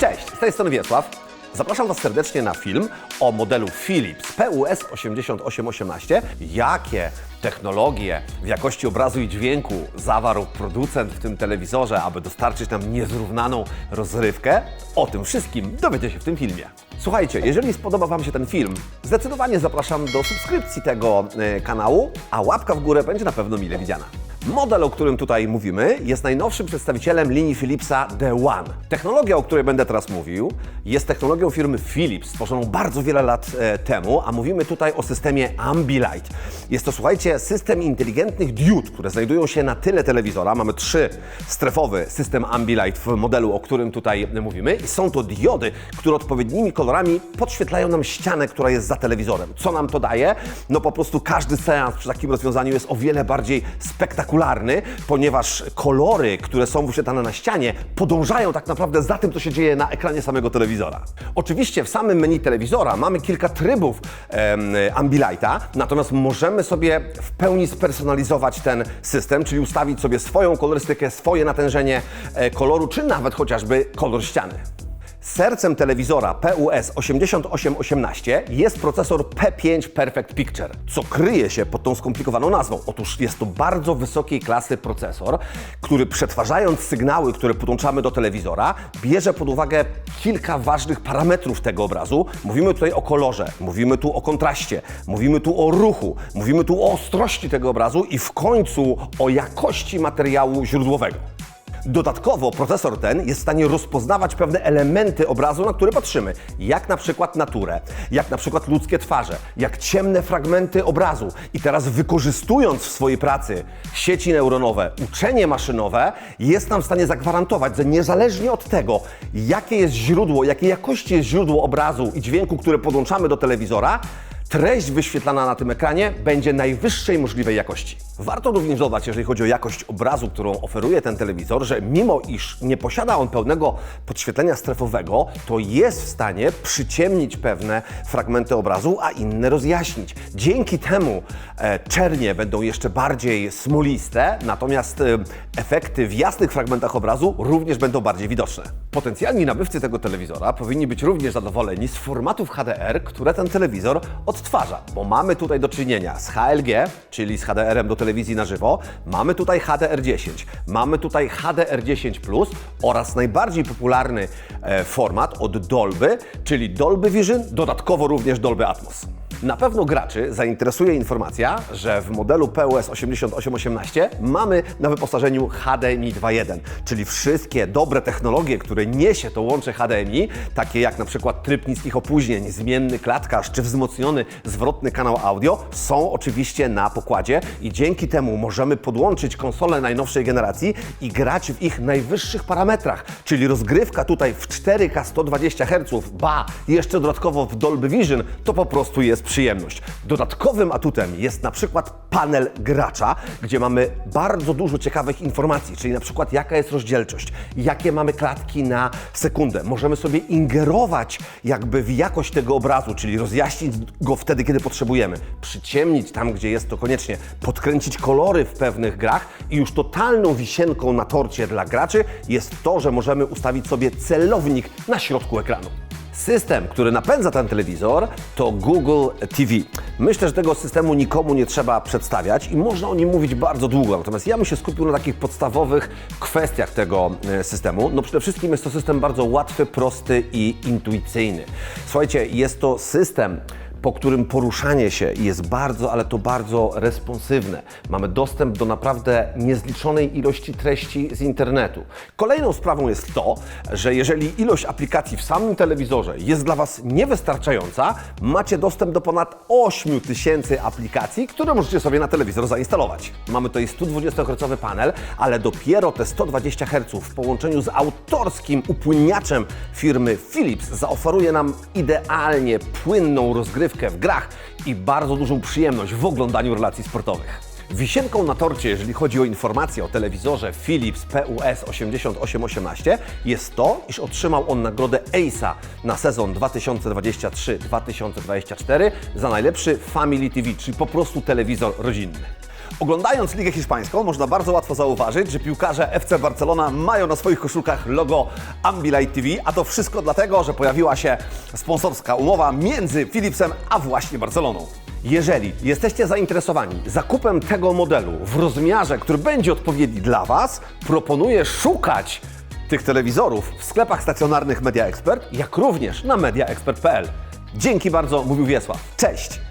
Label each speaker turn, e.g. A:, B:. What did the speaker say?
A: Cześć, z tej strony Wiesław. Zapraszam Was serdecznie na film o modelu Philips PUS 8818. Jakie technologie w jakości obrazu i dźwięku zawarł producent w tym telewizorze, aby dostarczyć nam niezrównaną rozrywkę? O tym wszystkim dowiecie się w tym filmie. Słuchajcie, jeżeli spodoba Wam się ten film, zdecydowanie zapraszam do subskrypcji tego e, kanału, a łapka w górę będzie na pewno mile widziana. Model, o którym tutaj mówimy, jest najnowszym przedstawicielem linii Philipsa The One. Technologia, o której będę teraz mówił, jest technologią firmy Philips, stworzoną bardzo wiele lat e, temu, a mówimy tutaj o systemie Ambilight. Jest to, słuchajcie, system inteligentnych diod, które znajdują się na tyle telewizora. Mamy trzystrefowy system Ambilight w modelu, o którym tutaj mówimy. I są to diody, które odpowiednimi kolorami podświetlają nam ścianę, która jest za telewizorem. Co nam to daje? No po prostu każdy seans przy takim rozwiązaniu jest o wiele bardziej spektakularny, ponieważ kolory, które są wyświetlane na ścianie, podążają tak naprawdę za tym, co się dzieje na ekranie samego telewizora. Oczywiście w samym menu telewizora mamy kilka trybów em, Ambilighta, natomiast możemy sobie w pełni spersonalizować ten system, czyli ustawić sobie swoją kolorystykę, swoje natężenie e, koloru, czy nawet chociażby kolor ściany. Sercem telewizora PUS 8818 jest procesor P5 Perfect Picture. Co kryje się pod tą skomplikowaną nazwą? Otóż jest to bardzo wysokiej klasy procesor, który przetwarzając sygnały, które podłączamy do telewizora, bierze pod uwagę kilka ważnych parametrów tego obrazu. Mówimy tutaj o kolorze, mówimy tu o kontraście, mówimy tu o ruchu, mówimy tu o ostrości tego obrazu i w końcu o jakości materiału źródłowego. Dodatkowo procesor ten jest w stanie rozpoznawać pewne elementy obrazu, na które patrzymy, jak na przykład naturę, jak na przykład ludzkie twarze, jak ciemne fragmenty obrazu. I teraz wykorzystując w swojej pracy sieci neuronowe, uczenie maszynowe, jest nam w stanie zagwarantować, że niezależnie od tego, jakie jest źródło, jakiej jakości jest źródło obrazu i dźwięku, które podłączamy do telewizora, treść wyświetlana na tym ekranie będzie najwyższej możliwej jakości. Warto również dodać, jeżeli chodzi o jakość obrazu, którą oferuje ten telewizor, że mimo iż nie posiada on pełnego podświetlenia strefowego, to jest w stanie przyciemnić pewne fragmenty obrazu, a inne rozjaśnić. Dzięki temu e, czernie będą jeszcze bardziej smoliste, natomiast e, efekty w jasnych fragmentach obrazu również będą bardziej widoczne. Potencjalni nabywcy tego telewizora powinni być również zadowoleni z formatów HDR, które ten telewizor odtwarza, bo mamy tutaj do czynienia z HLG, czyli z HDR-em do telewizji na żywo, mamy tutaj HDR10, mamy tutaj HDR10+, oraz najbardziej popularny e, format od Dolby, czyli Dolby Vision, dodatkowo również Dolby Atmos. Na pewno graczy zainteresuje informacja, że w modelu PUS 8818 mamy na wyposażeniu HDMI 2.1, czyli wszystkie dobre technologie, które niesie to łącze HDMI, takie jak na przykład tryb niskich opóźnień, zmienny klatkarz czy wzmocniony zwrotny kanał audio, są oczywiście na pokładzie i dzięki temu możemy podłączyć konsole najnowszej generacji i grać w ich najwyższych parametrach, czyli rozgrywka tutaj w 4K 120 Hz, ba, jeszcze dodatkowo w Dolby Vision, to po prostu jest przyjemność. Dodatkowym atutem jest na przykład panel gracza, gdzie mamy bardzo dużo ciekawych informacji, czyli na przykład jaka jest rozdzielczość, jakie mamy klatki na sekundę. Możemy sobie ingerować jakby w jakość tego obrazu, czyli rozjaśnić go wtedy, kiedy potrzebujemy, przyciemnić tam, gdzie jest to koniecznie, podkręcić kolory w pewnych grach i już totalną wisienką na torcie dla graczy jest to, że możemy ustawić sobie celownik na środku ekranu. System, który napędza ten telewizor, to Google TV. Myślę, że tego systemu nikomu nie trzeba przedstawiać i można o nim mówić bardzo długo. Natomiast ja bym się skupił na takich podstawowych kwestiach tego e, systemu. No przede wszystkim jest to system bardzo łatwy, prosty i intuicyjny. Słuchajcie, jest to system, po którym poruszanie się jest bardzo, ale to bardzo responsywne. Mamy dostęp do naprawdę niezliczonej ilości treści z internetu. Kolejną sprawą jest to, że jeżeli ilość aplikacji w samym telewizorze jest dla Was niewystarczająca, macie dostęp do ponad 8 tysięcy aplikacji, które możecie sobie na telewizor zainstalować. Mamy tutaj 120 Hz panel, ale dopiero te 120 Hz w połączeniu z autorskim upłynniaczem firmy Philips zaoferuje nam idealnie płynną rozgrywkę w grach i bardzo dużą przyjemność w oglądaniu relacji sportowych. Wisienką na torcie, jeżeli chodzi o informacje o telewizorze Philips PUS 8818 jest to, iż otrzymał on nagrodę ACE'a na sezon 2023-2024 za najlepszy Family TV, czyli po prostu telewizor rodzinny. Oglądając Ligę Hiszpańską można bardzo łatwo zauważyć, że piłkarze FC Barcelona mają na swoich koszulkach logo Ambilight TV, a to wszystko dlatego, że pojawiła się sponsorska umowa między Philipsem a właśnie Barceloną. Jeżeli jesteście zainteresowani zakupem tego modelu w rozmiarze, który będzie odpowiedni dla Was, proponuję szukać tych telewizorów w sklepach stacjonarnych Media Expert, jak również na mediaexpert.pl. Dzięki bardzo, mówił Wiesław. Cześć!